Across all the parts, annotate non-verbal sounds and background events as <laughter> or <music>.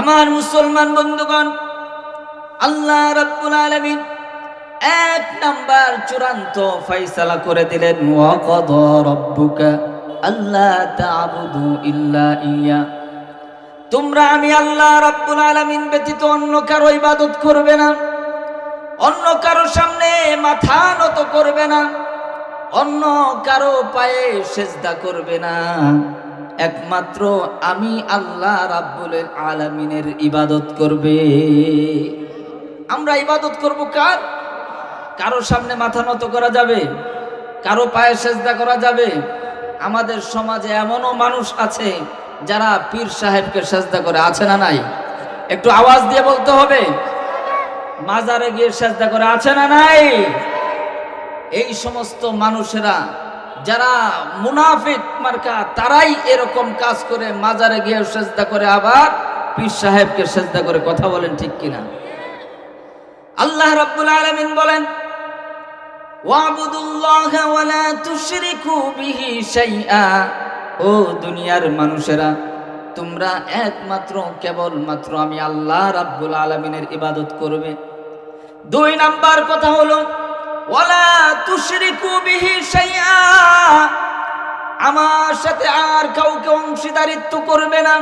আমার মুসলমান বন্ধুগণ, আল্লাহ রাব্বুল আলামিন এক নাম্বার চূড়ান্ত ফয়সালা করে দিলেন, ওয়াকাদ রাব্বুকা আল্লাহ তা'বুদু ইল্লা ইয়া। তোমরা আমি আল্লাহ রাব্বুল আলামিন ব্যতীত অন্য কারও ইবাদত করবে না, অন্য কারও সামনে মাথা নত করবে না, অন্য কারও পায়ে সেজদা করবে না। একমাত্র আমি আল্লাহ রাব্বুল আলামিনের ইবাদত করবে। আমরা ইবাদত করব কার? কারও সামনে মাথা নত করা যাবে, কারও পায়ে সেজদা করা যাবে। আমাদের সমাজে এমনও মানুষ আছে যারা পীর সাহেবকে সেজদা করে, আছে না নাই? একটু আওয়াজ দিয়ে বলতে হবে, মাজারে গিয়ে সেজদা করে, আছে না নাই? এই সমস্ত মানুষেরা যারা মুনাফিক মার্কা, তারাই এরকম কাজ করে, মাজারে গিয়ে সেজদা করে, আবার পীর সাহেবকে সেজদা করে, কথা বলেন ঠিক কিনা? আল্লাহ রাব্বুল আলামিন বলেন, ওয়াবুদুল্লাহ ওয়ালা তুশরিকু বিহি শাইআ। ও দুনিয়ার মানুষেরা, তোমরা একমাত্র কেবল মাত্র আমি আল্লাহ রাব্বুল আলামিনের ইবাদত করবে। দুই নাম্বার কথা হলো ওয়ালা তুশরিকু বিহি শাইআ। আমার সাথে আর কাউকে অংশীদারিত্ব করবে না।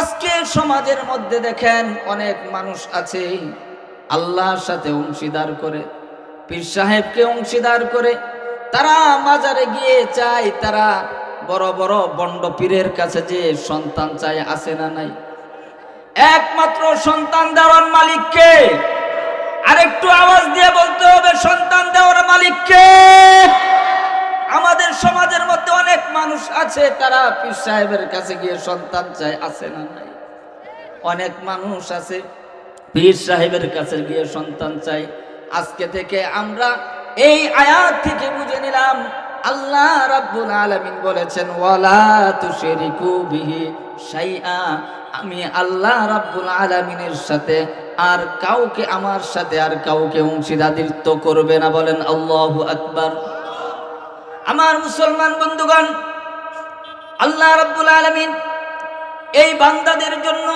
আজকে সমাজের মধ্যে দেখেন অনেক মানুষ আছে, আল্লাহর সাথে অংশীদার করে, পীর সাহেবকে অংশীদার করে, তারা মাজারে গিয়ে চায় তারা বড় বড় বন্ড পীরের কাছে যে সন্তান চায়, আছে না নাই? একমাত্র সন্তান দেওয়ার মালিককে আরেকটু আওয়াজ দিয়ে বলতে হবে, সন্তান দেওয়ার মালিককে। আমাদের সমাজের মধ্যে অনেক মানুষ আছে, তারা পীর সাহেবের কাছে গিয়ে সন্তান চায়, আছে না নাই? অনেক মানুষ আছে, পীর সাহেবের কাছে গিয়ে সন্তান চাই আজকে থেকে আমরা এই আয়াত থেকে বুঝে নিলাম, আল্লাহ রাব্বুল আলামিন বলেছেন, ওয়ালা তুশরিকু বিহি শাইআ। আমি আল্লাহ রাব্বুল আলামিনের সাথে আর কাউকে আমার সাথে আর কাউকে অংশীদারিত্ব করবে না বলেন আল্লাহু আকবার। আমার মুসলমান বন্ধুগণ, আল্লাহ রাব্বুল আলামিন এই বান্দাদের জন্য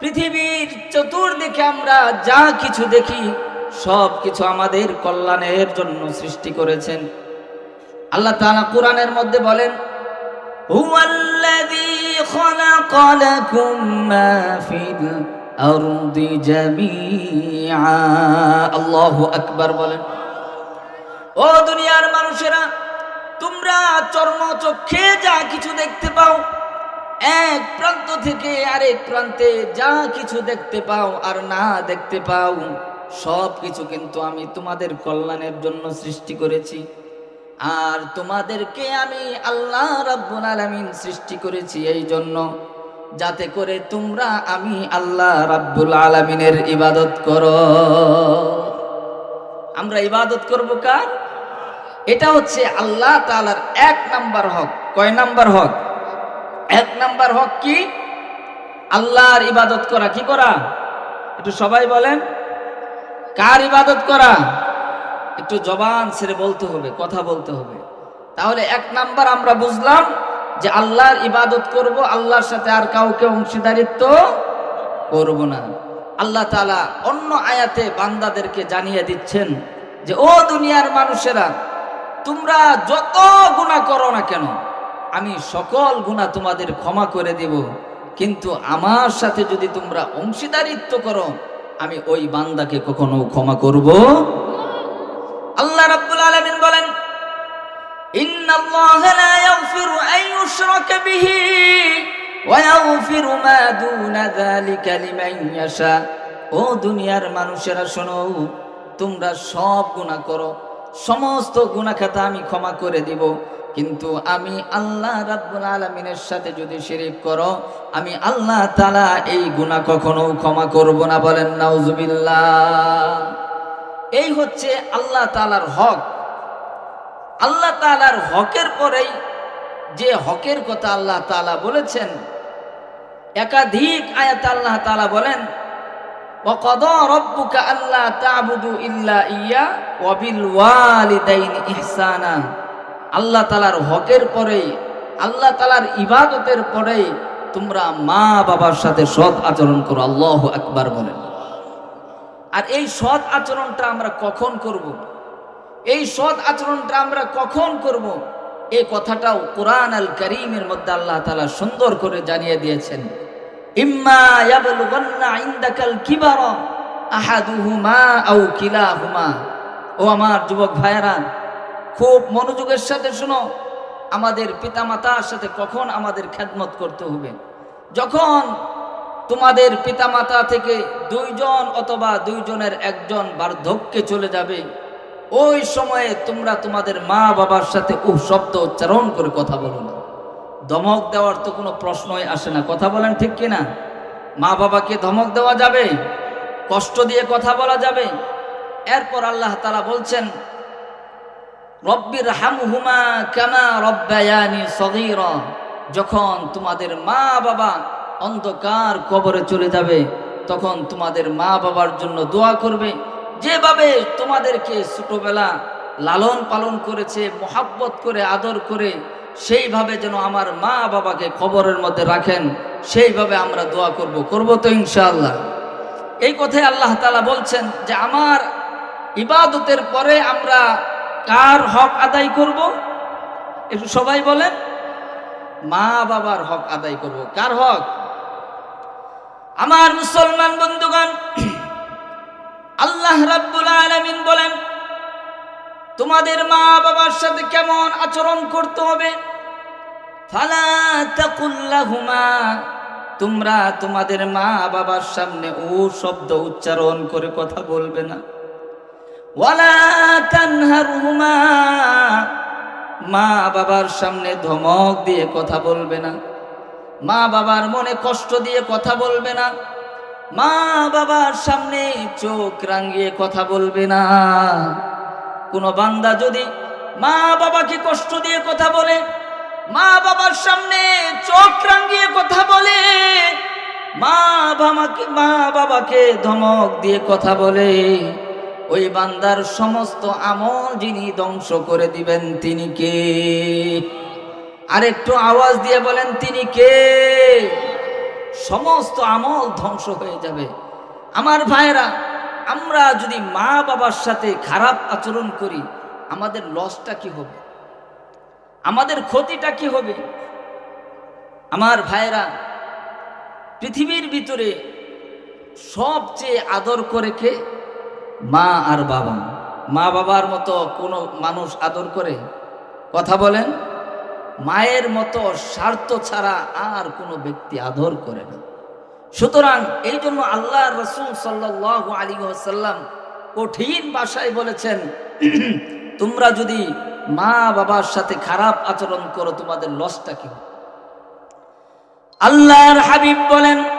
পৃথিবীর চতুর্দিকে আমরা যা কিছু দেখি, সব কিছু আমাদের কল্যাণের জন্য সৃষ্টি করেছেন। আল্লাহ তাআলা কোরআনের মধ্যে বলেন, হুয়াল্লাযী খালাকা আরদি জামিআ। আল্লাহু আকবার বলেন। ও দুনিয়ার মানুষেরা, তোমরা চর্ম যা কিছু দেখতে পাও, এক প্রান্ত থেকে আরেক প্রান্তে যা কিছু দেখতে পাও আর না দেখতে পাও, সব কিছু কিন্তু আমি তোমাদের কল্যাণের জন্য সৃষ্টি করেছি। আর তোমাদেরকে আমি আল্লাহ রাব্বুল আলামিন সৃষ্টি করেছি এই জন্য যাতে করে তোমরা আমি আল্লাহ রাব্বুল আলামিনের ইবাদত করো। আমরা ইবাদত করব কার? এটা হচ্ছে আল্লাহ তাআলার এক নাম্বার হক। কয় নাম্বার হক? এক নাম্বার হক কি? আল্লাহর ইবাদত করা। কি করা? একটু সবাই বলেন। কার ইবাদত করা? একটু জবান ছেড়ে বলতে হবে, কথা বলতে হবে। তাহলে এক নাম্বার আমরা বুঝলাম যে আল্লাহর ইবাদত করব, আল্লাহর সাথে আর কাউকে অংশীদারিত্ব করব না। আল্লাহ তালা অন্য আয়াতে বান্দাদেরকে জানিয়ে দিচ্ছেন যে, ও দুনিয়ার মানুষেরা, তোমরা যত গুনাহ করো না কেন, আমি সকল গুনাহ তোমাদের ক্ষমা করে দেব। কিন্তু আমার সাথে যদি তোমরা অংশীদারিত্ব করো, আমি ওই বান্দাকে কখনো ক্ষমা করব আল্লাহ রাব্বুল আলামিন বলেন, ইন্নাল্লাহা আন ইউশরাকা বিহি ওয়া ইয়াগফিরু মা দুনা যালিকা লিমান ইয়াশা ও দুনিয়ার মানুষেরা শোনো, তোমরা সব গুনাহ করো, সমস্ত গুনাহ খাতা আমি ক্ষমা করে দিব। কিন্তু আমি আল্লাহ রাব্বুল আলামিনের সাথে যদি শিরিক করো, আমি আল্লাহ তালা এই গুনাহ কখনো ক্ষমা করব না বলেন, নাউজুবিল্লাহ। এই হচ্ছে আল্লাহ তালার হক। আল্লাহ তালার হকের পরেই যে হকের কথা আল্লাহ তাআলা বলেছেন একাধিক আয়াত আল্লাহ তাআলা বলেন وقضى ربك ألا تعبدوا إلا إياه وبالوالدين إحسانا আল্লাহ তালার হকের পরেই আল্লাহ তালার ইবাদতের পরেই তোমরা মা বাবার সাথে সৎ আচরণ করো আল্লাহ একবার বলেন আর এই সৎ আচরণটা আমরা কখন করব। এই সৎ আচরণটা আমরা কখন করব। এই কথাটাও কোরআন আল করিমের মধ্যে আল্লাহ তালা সুন্দর করে জানিয়ে দিয়েছেন। ইম্মা ইনদাকাল কিবারা আহাদুহুমা আও কিলাহুমা। ও আমার যুবক ভাইয়েরা, খুব মনোযোগের সাথে শুনো, আমাদের পিতামাতার সাথে কখন আমাদের খেদমত করতে হবে? যখন তোমাদের পিতামাতা থেকে দুইজন অথবা দুইজনের একজন বার্ধক্যে চলে যাবে ওই সময়ে তোমরা তোমাদের মা বাবার সাথে উহ শব্দ উচ্চারণ করে কথা বলো না। ধমক দেওয়ার তো কোনো প্রশ্নই আসে না। কথা বলেন ঠিক কিনা মা বাবাকে ধমক দেওয়া যাবে, কষ্ট দিয়ে কথা বলা যাবে। এরপর আল্লাহ তালা বলছেন, রব্বির হামহুমা কামা রব্বায়ানি সগীরা। যখন তোমাদের মা বাবা অন্ধকার কবরে চলে যাবে, তখন তোমাদের মা বাবার জন্য দোয়া করবে। যেভাবে তোমাদেরকে ছোটবেলা লালন পালন করেছে, মোহাব্বত করে, আদর করে, সেইভাবে যেন আমার মা বাবাকে খবরের মধ্যে রাখেন, সেইভাবে আমরা দোয়া করব। করব তো ইনশাআল্লাহ। এই কথাই আল্লাহ তালা বলছেন যে, আমার ইবাদতের পরে আমরা কার হক আদায় করব? একটু সবাই বলেন, মা বাবার হক আদায় করব। কার হক? আমার মুসলমান বন্ধুগণ আল্লাহ রাব্বুল আলামিন বলেন, তোমাদের মা বাবার সাথে কেমন আচরণ করতে হবে? ফালা তোমরা তোমাদের মা বাবার সামনে ও শব্দ উচ্চারণ করে কথা বলবে না। ওয়ালা মা বাবার সামনে ধমক দিয়ে কথা বলবে না। মা বাবার মনে কষ্ট দিয়ে কথা বলবে না। মা বাবার সামনে চোখ রাঙিয়ে কথা বলবে না। কোনো বান্দা যদি মা বাবাকে কষ্ট দিয়ে কথা বলে, মা বাবার সামনে চোখ রাঙিয়ে কথা বলে, মা বাবাকে মা বাবাকে ধমক দিয়ে কথা বলে, ওই বান্দার সমস্ত আমল যিনি ধ্বংস করে দিবেন তিনি কে? আরেকটু আওয়াজ দিয়ে বলেন, তিনি কে? সমস্ত আমল ধ্বংস হয়ে যাবে। আমার ভাইরা আমরা যদি মা বাবার সাথে খারাপ আচরণ করি, আমাদের লসটা কি হবে? আমাদের ক্ষতিটা কি হবে? আমার ভাইরা পৃথিবীর ভিতরে সবচেয়ে আদর করে কে? মা আর বাবা। মা বাবার মতো কোনো মানুষ আদর করে? কথা বলেন। মায়ের মতো স্বার্থ ছাড়া আর কোনো ব্যক্তি আদর করে না। সুতরাং এই জন্য আল্লাহ রসুল সাল্লাহ আলী সাল্লাম কঠিন ভাষায় বলেছেন, <clears throat> তোমরা যদি মা বাবার সাথে খারাপ আচরণ করো, তোমাদের লসটা কি আল্লাহর হাবিব বলেন <clears throat>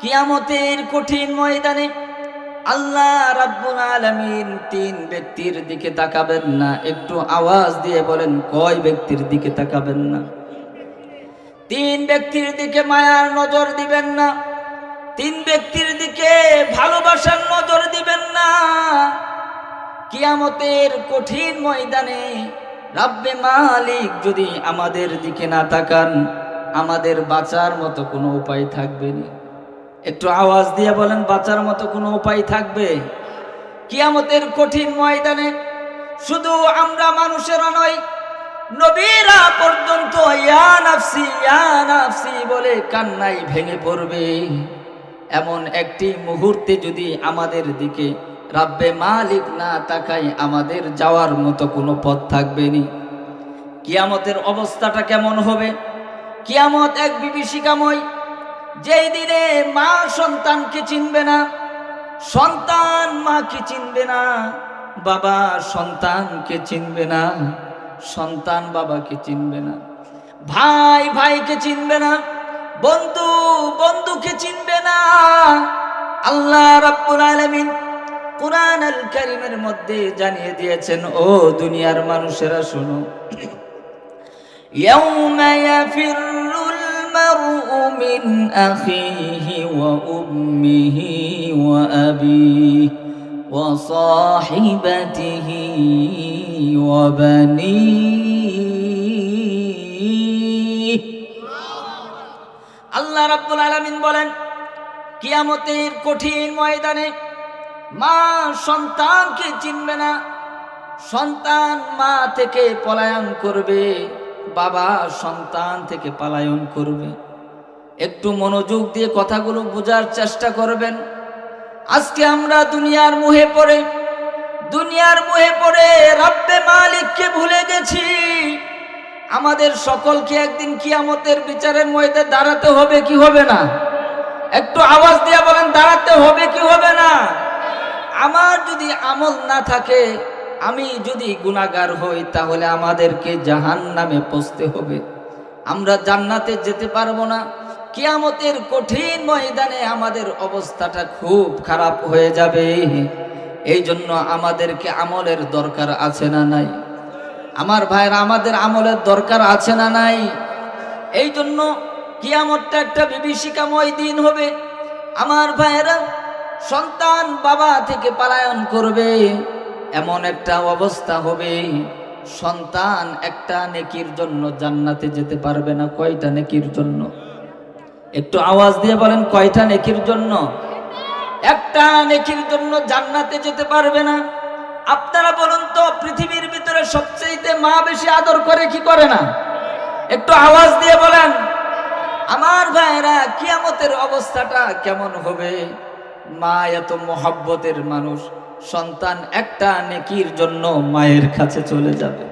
কিয়ামতের কঠিন ময়দানে আল্লাহ রাব্বুল আলামিন তিন ব্যক্তির দিকে তাকাবেন না। একটু আওয়াজ দিয়ে বলেন, কয় ব্যক্তির দিকে তাকাবেন না? তিন ব্যক্তির দিকে মায়ার নজর দিবেন না। তিন ব্যক্তির দিকে ভালোবাসার নজর দিবেন না। কিয়ামতের কঠিন ময়দানে রাব্বে মালিক যদি আমাদের দিকে না তাকান, আমাদের বাঁচার মতো কোনো উপায় থাকবে না। একটু আওয়াজ দিয়ে বলেন, বাঁচার মতো কোনো উপায় থাকবে? কিয়ামতের কঠিন ময়দানে শুধু আমরা মানুষেরা নয়, নবীরা পর্যন্ত ইয়া নাফসি ইয়া নাফসি বলে কান্নাই ভেঙে পড়বে। এমন একটি মুহূর্তে যদি আমাদের দিকে রাব্বে মালিক না তাকাই আমাদের যাওয়ার মতো কোনো পথ থাকবে নি। কিয়ামতের অবস্থাটা কেমন হবে? কিয়ামত এক বিভীষিকাময় যেই দিনে মা সন্তানকে চিনবে না, সন্তান মাকে চিনবে না, বাবা সন্তানকে চিনবে না, সন্তান বাবাকে চিনবে না, ভাই ভাইকে চিনবে না, বন্ধু বন্ধুকে চিনবে না। আল্লাহ রাব্বুল আলামিন কোরআন আল কারিমের মধ্যে জানিয়ে দিয়েছেন, ও দুনিয়ার মানুষেরা শোনো। ইয়াউমা ইয়াফিরু المرء من أخيه وأمه وأبيه وصاحبته وبنيه আল্লাহ রাব্বুল আলামিন বলেন কিয়ামতের কঠিন ময়দানে মা সন্তানকে চিনবে না সন্তান মা থেকে পলায়ন করবে বাবা সন্তান থেকে পলায়ন করবে। একটু মনোযোগ দিয়ে কথাগুলো বোঝার চেষ্টা করবেন। আজকে আমরা দুনিয়ার মুহে পড়ে, দুনিয়ার মুহে পড়ে রব্বে মালিককে ভুলে গেছি। আমাদের সকলকে একদিন কিয়ামতের বিচারের ময়দে দাঁড়াতে হবে কি হবে না? একটু আওয়াজ দিয়ে বলেন, দাঁড়াতে হবে কি হবে না? আমার যদি আমল না থাকে আমি যদি গুণাগার হই, তাহলে আমাদেরকে জাহান নামে পৌঁছতে হবে। আমরা জান্নাতে যেতে পারব না। কিয়ামতের কঠিন ময়দানে আমাদের অবস্থাটা খুব খারাপ হয়ে যাবে। এই জন্য আমাদেরকে আমলের দরকার আছে না নাই? আমার ভাইরা আমাদের আমলের দরকার আছে না নাই? এই জন্য কিয়ামতটা একটা বিভীষিকাময় দিন হবে। আমার ভাইয়েরা, সন্তান বাবা থেকে পালায়ন করবে। এমন একটা অবস্থা হবে, সন্তান একটা নেকির জন্য জান্নাতে যেতে পারবে না, কয়টা নেকির জন্য? একটু আওয়াজ দিয়ে বলেন, কয়টা নেকির জন্য? একটা নেকির জন্য জান্নাতে যেতে পারবে না। আপনারা বলুন তো, পৃথিবীর ভিতরে সবচেয়ে মা বেশি আদর করে, কি করে না? একটু আওয়াজ দিয়ে বলেন, আমার ভাইরা কিয়ামতের অবস্থাটা কেমন হবে? মা এত মহব্বতের মানুষ। সন্তান একটা নেকির জন্য মায়ের কাছে চলে যাবে।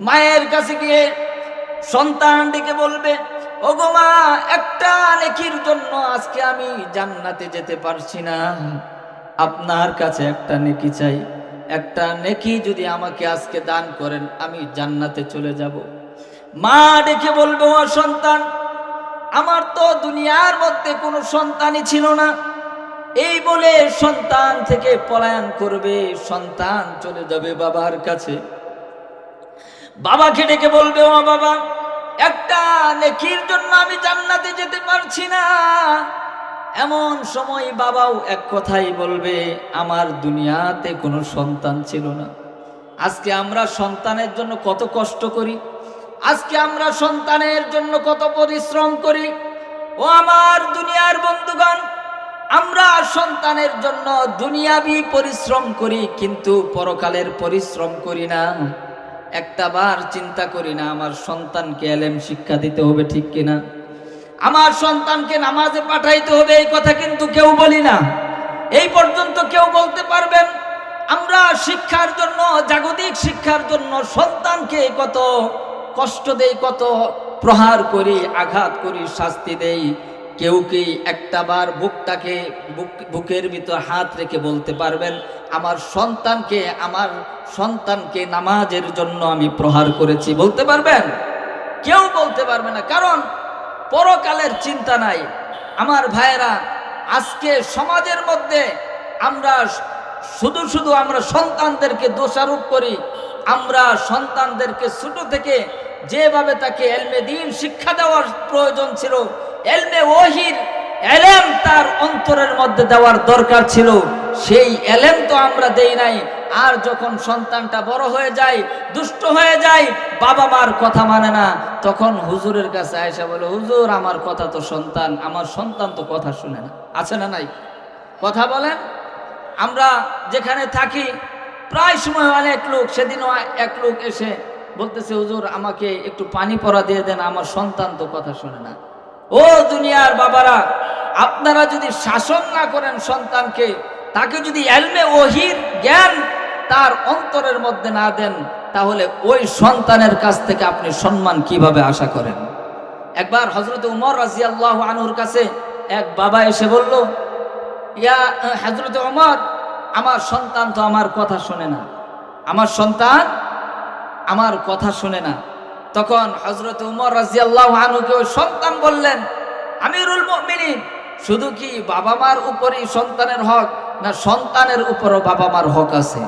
মায়ের কাছে গিয়ে সন্তান ডেকে বলবে, ওগো মা, একটা নেকির জন্য আজকে আমি জান্নাতে যেতে পারছি না। আপনার কাছে একটা নেকি চাই। একটা নেকি যদি আমাকে আজকে দান করেন, আমি জান্নাতে চলে যাব। মা ডেকে বলবে, ও সন্তান, আমার তো দুনিয়ার মধ্যে কোনো সন্তানই ছিল না। এই বলে সন্তান থেকে পলায়ন করবে, সন্তান চলে যাবে বাবার কাছে। বাবাকে ডেকে বলবে, ও বাবা, একটা নেকির জন্য আমি জান্নাতে যেতে পারছি না। এমন সময় বাবাও এক কথাই বলবে, আমার দুনিয়াতে কোনো সন্তান ছিল না। আজকে আমরা সন্তানের জন্য কত কষ্ট করি, আজকে আমরা সন্তানের জন্য কত পরিশ্রম করি। ও আমার দুনিয়ার বন্ধুগণ আমরা সন্তানের জন্য দুনিয়াবি পরিশ্রম করি, কিন্তু পরকালের পরিশ্রম করি না। একটা বার চিন্তা করি না, আমার সন্তানকে এলেম শিক্ষা দিতে হবে ঠিক কিনা। আমার সন্তানকে নামাজে পাঠাইতে হবে এই কথা কিন্তু কেউ বলি না। এই পর্যন্ত কেউ বলতে পারবেন, আমরা শিক্ষার জন্য, জাগতিক শিক্ষার জন্য সন্তানকে কত কষ্ট দেই, কত প্রহার করি, আঘাত করি, শাস্তি দেই। কেউ কি একটা বার বুকটাকে, বুক, বুকের ভিতর হাত রেখে বলতে পারবেন, আমার সন্তানকে আমার সন্তানকে নামাজের জন্য আমি প্রহার করেছি। বলতে পারবেন? কেউ বলতে পারবে না, কারণ পরকালের চিন্তা নাই। আমার ভাইয়েরা, আজকে সমাজের মধ্যে আমরা শুধু শুধু আমরা সন্তানদেরকে দোষারোপ করি। আমরা সন্তানদেরকে ছোট থেকে যেভাবে তাকে এলমে দিন শিক্ষা দেওয়ার প্রয়োজন ছিল এলমে ওহির, এলেম তার অন্তরের মধ্যে দেওয়ার দরকার ছিল। সেই এলেম তো আমরা দেই নাই। আর যখন সন্তানটা বড় হয়ে যায়, দুষ্ট হয়ে যায়, বাবা মার কথা মানে না, তখন হুজুরের কাছে আয়সা বলে, হুজুর, আমার কথা তো সন্তান, আমার সন্তান তো কথা শুনে না। আছে না নাই? কথা বলেন? আমরা যেখানে থাকি, প্রায় সময় অনেক লোক, সেদিনও এক লোক এসে বলতেছে, হুজুর, আমাকে একটু পানি পরা দিয়ে দেন, আমার সন্তান তো কথা শুনে না। ও দুনিয়ার বাবারা, আপনারা যদি শাসন না করেন সন্তানকে, তাকে যদি এলমে ওহির জ্ঞান তার অন্তরের মধ্যে না দেন, তাহলে ওই সন্তানের কাছ থেকে আপনি সম্মান কীভাবে আশা করেন? একবার হজরত উমর রাজিয়াল্লাহ আনুর কাছে এক বাবা এসে বলল, ইয়া হজরত উমর, আমার সন্তান তো আমার কথা শোনে না। আমার সন্তান আমার কথা শোনে না। তখন হজরত উমর রাজিয়াল্লাহ আনুকে ওই সন্তান বললেন, আমিরুল মুমিনিন, শুধু কি বাবা মার উপরই সন্তানের হক না সন্তানের উপরও বাবা মার হক আছে?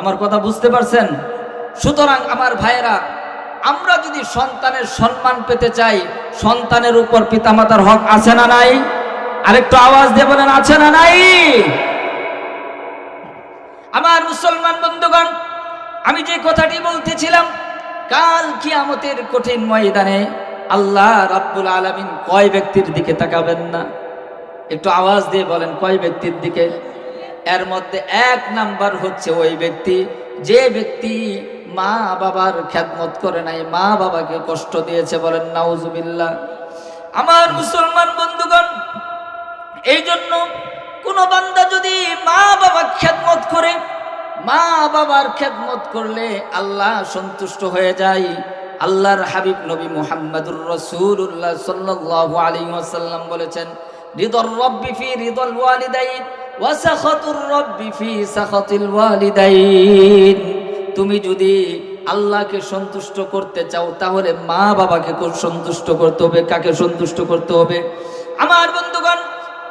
আমার কথা বুঝতে পারছেন? সুতরাং আমার ভাইয়েরা, আমরা যদি সন্তানের সম্মান পেতে চাই, সন্তানের উপর পিতামাতার হক আছে না নাই? আরেকটু আওয়াজ দিয়ে বলেন, আছে না নাই? আমার মুসলমান বন্ধুগণ, আমি যে কথাটি বলতেছিলাম কাল কিয়ামতের কঠিন ময়দানে আল্লাহ রাব্বুল আলামিন কয় ব্যক্তির দিকে তাকাবেন না? একটু আওয়াজ দিয়ে বলেন, কয় ব্যক্তির দিকে? এর মধ্যে এক নাম্বার হচ্ছে ওই ব্যক্তি, যে ব্যক্তি মা বাবার খ্যাতমত করে নাই, মা বাবাকে কষ্ট দিয়েছে বলেন, নাউজুবিল্লাহ। আমার মুসলমান বন্ধুগণ এই জন্য কোন বান্দা যদি মা বাবা খেদমত করে মা বাবার খেদমত করলে আল্লাহ সন্তুষ্ট হয়ে যায়। আল্লাহর হাবিব নবী মুহাম্মদুর রসুল্লাহ সাল্লাল্লাহু আলাইহি ওয়াসাল্লাম বলেছেন, রিদর রব্বি ফি রিদল ওয়ালিদাইন ওয়া সাখাতুর রব্বি ফি সাখাতিল ওয়ালিদাইন। তুমি যদি আল্লাহকে সন্তুষ্ট করতে চাও, তাহলে মা বাবাকে সন্তুষ্ট করতে হবে, কাকে সন্তুষ্ট করতে হবে? আমার বন্ধুগণ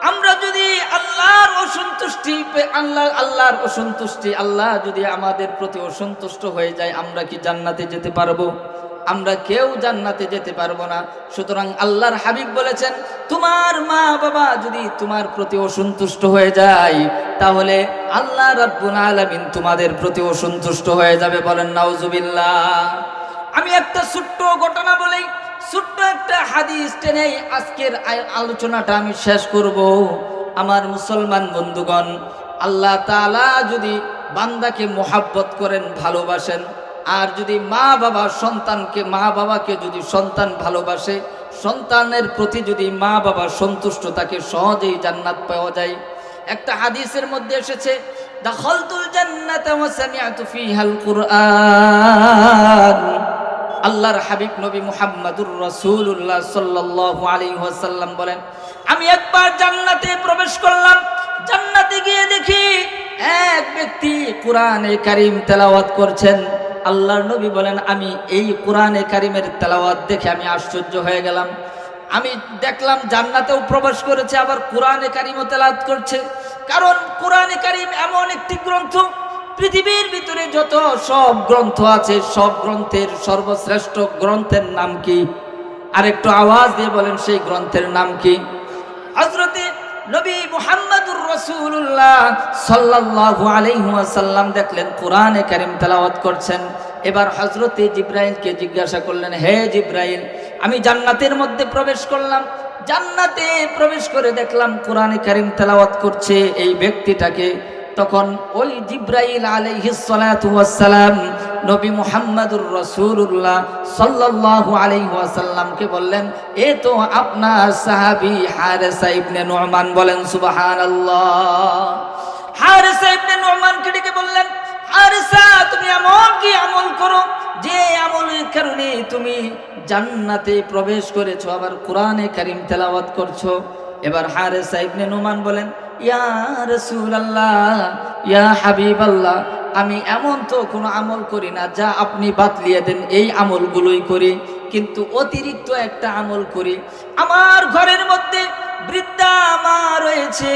আমরা যদি আল্লাহর অসন্তুষ্টি আল্লাহ, আল্লাহর অসন্তুষ্টি, আল্লাহ যদি আমাদের প্রতি অসন্তুষ্ট হয়ে যায়, আমরা কি জান্নাতে যেতে পারব? আমরা কেউ জান্নাতে যেতে পারব না। সুতরাং আল্লাহর হাবিব বলেছেন, তোমার মা বাবা যদি তোমার প্রতি অসন্তুষ্ট হয়ে যায়, তাহলে আল্লাহ রাব্বুল আলামিন তোমাদের প্রতি অসন্তুষ্ট হয়ে যাবে। বলেন, নাউজুবিল্লাহ। আমি একটা ছোট্ট ঘটনা বলি। ছোট্ট একটা হাদিস টেনে আজকের আলোচনাটা আমি শেষ করব। আমার মুসলমান বন্ধুগণ, আল্লাহ তাআলা যদি বান্দাকে মোহাব্বত করেন, ভালোবাসেন, আর যদি মা বাবা সন্তানকে, মা বাবাকে যদি সন্তান ভালোবাসে, সন্তানের প্রতি যদি মা বাবা সন্তুষ্ট, তাকে সহজেই জান্নাত পাওয়া যায়। একটা হাদিসের মধ্যে এসেছে, দাখলতুল জান্নাতা ওয়া সামি'তু ফিহাল কুরআন। আল্লাহর হাবিব নবী মুহাম্মাদুর রাসূলুল্লাহ সাল্লাল্লাহু আলাইহি ওয়াসাল্লাম বলেন, আমি একবার জান্নাতে প্রবেশ করলাম, জান্নাতে গিয়ে দেখি এক ব্যক্তি কোরআনে কারীম তেলাওয়াত করছেন। আল্লাহর নবী বলেন, আমি এই কোরআনে কারিমের তেলাওয়াত দেখে আমি আশ্চর্য হয়ে গেলাম। আমি দেখলাম জান্নাতেও প্রবেশ করেছে, আবার কোরআনে কারিমও তেলাওয়াত করছে। কারণ কোরআনে কারিম এমন একটি গ্রন্থ পৃথিবীর ভিতরে যত সব গ্রন্থ আছে, সব গ্রন্থের সর্বশ্রেষ্ঠ গ্রন্থের নাম কি? আর একটু আওয়াজ দিয়ে বলেন, সেই গ্রন্থের নাম কি? হজরতে নবী মুহাম্মদুর রাসূলুল্লাহ সাল্লাল্লাহু আলাইহি ওয়াসাল্লাম দেখলেন, কোরআনে কারীম তেলাওয়াত করছেন। এবার হযরতে জিব্রাইলকে জিজ্ঞাসা করলেন, হে জিব্রাইল, আমি জান্নাতের মধ্যে প্রবেশ করলাম। জান্নাতে প্রবেশ করে দেখলাম কোরআনে কারিম তেলাওয়াত করছে, এই ব্যক্তিটাকে তখন ওই জিব্রাইল আলাইহিস সালাতু ওয়াসসালাম নবী মুহাম্মদুর রাসূলুল্লাহ সাল্লাল্লাহু আলাইহি ওয়াসাল্লামকে বললেন, এ তো আপনার সাহাবী হারেসা ইবনে নুরমান বলেন, সুবহানাল্লাহ। হারেসা ইবনে নুরমানকে ডেকে বললেন, হারেসা, তুমি এমন কি আমল করো যে আমলের কারণে তুমি জান্নাতে প্রবেশ করেছ, আবার কোরআনে কারীম তেলাওয়াত করছ? এবার হারেসা ইবনে নুমান বলেন ইয়া রাসূলুল্লাহ, ইয়া হাবিবাল্লাহ, আমি এমন তো কোনো আমল করি না যা আপনি বাতলিয়ে দেন এই আমলগুলোই করি, কিন্তু অতিরিক্ত একটা আমল করি। আমার ঘরের মধ্যে বৃদ্ধা মা রয়েছে।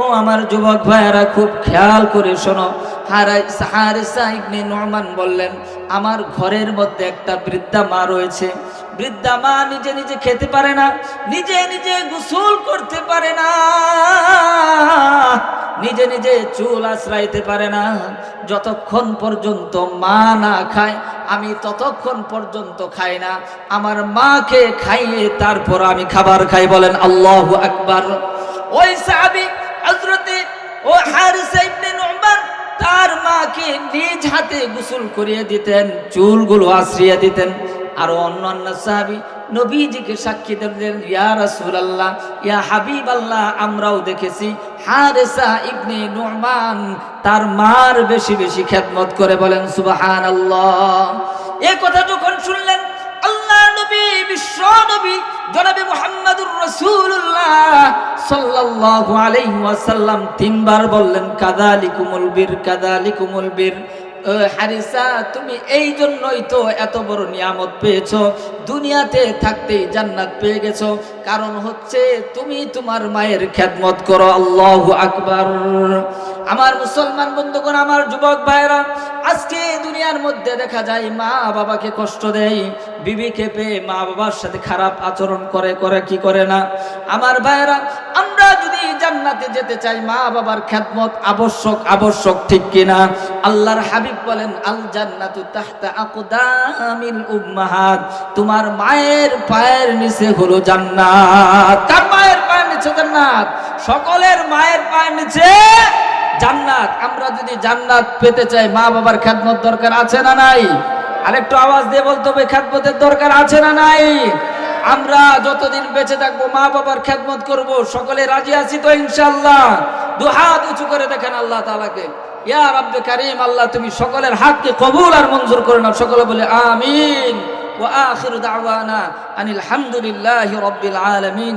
ও আমার যুবক ভাইয়েরা, খুব খেয়াল করে শোনো। হারিসা ইবনে নরমান বললেন, আমার ঘরের মধ্যে একটা বৃদ্ধা মা রয়েছে। বৃদ্ধা মা নিজে নিজে খেতে পারে না, নিজে নিজে গোসল করতে পারে না, নিজে নিজে চুল আশ্রাইতে পারে না। যতক্ষণ পর্যন্ত মা না খায়, আমি ততক্ষণ পর্যন্ত খাই না। আমার মাকে খাইয়ে তারপর আমি খাবার খাই বলেন আল্লাহ আকবার। ওই সাহাবী হযরতে ও নুমান তার মাকে নিজ হাতে গোসল করিয়ে দিতেন, চুলগুলো আশ্রিয়ে দিতেন। আর অন্যান্য সাহাবী নবীজিকে সাক্ষী দিলেন, ইয়া রাসূলুল্লাহ, ইয়া হাবিবাল্লাহ, আমরাও দেখেছি হারেসা ইবনে নুরমান তার মার বেশি বেশি খেদমত করে বলেন, সুবহানাল্লাহ। এই কথা যখন শুনলেন আল্লাহ নবী, বিশ্ব নবী, জনাবে মুহাম্মাদুর রাসূলুল্লাহ সাল্লাল্লাহু আলাইহি ওয়াসাল্লাম তিনবার বললেন কাযালিকুমুল বীর কাযালিকুমুল বীর। হারিসা, তুমি এই জন্যই তো এত বড় নিয়ামত পেয়েছ। দুনিয়াতে থাকতে জান্নাত পেয়ে গেছ। কারণ হচ্ছে তুমি তোমার মায়ের খ্যাতমত করো। আল্লাহ আকবার। আমার মুসলমান বন্ধুগণ, আমার যুবক ভাইরা আজকে দুনিয়ার মধ্যে দেখা যায় মা বাবাকে কষ্ট দেয় বিবিকে পেয়ে মা বাবার সাথে খারাপ আচরণ করে করে কি করে না? আমার ভাইরা আমরা যদি জান্নাতে যেতে চাই, মা বাবার খেদমত আবশ্যক আবশ্যক ঠিক কিনা? আল্লাহর হাবিব বলেন আল জান্নাতু তাহতা আকদামিল উম্মাহাত তোমার মায়ের পায়ের নিচে হলো জান্নাত। কার মায়ের পায়ের নিচে জান্নাত? সকলের মায়ের পায়ের নিচে জান্নাত, আমরা যদি জান্নাত পেতে চাই, মা বাবার খেদমত দরকার আছে না নাই? আরেকটু আওয়াজ দিয়ে বলতে হবে, খেদমতের দরকার আছে না নাই? আমরা যতদিন বেঁচে থাকব, মা বাবার খেদমত করব, সকলে রাজি আছি তো ইনশাল্লাহ দু হাত উঁচু করে দেখেন আল্লাহ তালাকে ইয়া রাব্বে কারিম, আল্লাহ তুমি সকলের হাতকে কবুল আর মঞ্জুর করে নাও। সকলে বলে, আমিন। ওয়া আখিরু দাওয়ানা আনিল হামদুলিল্লাহি রাব্বিল আলামিন।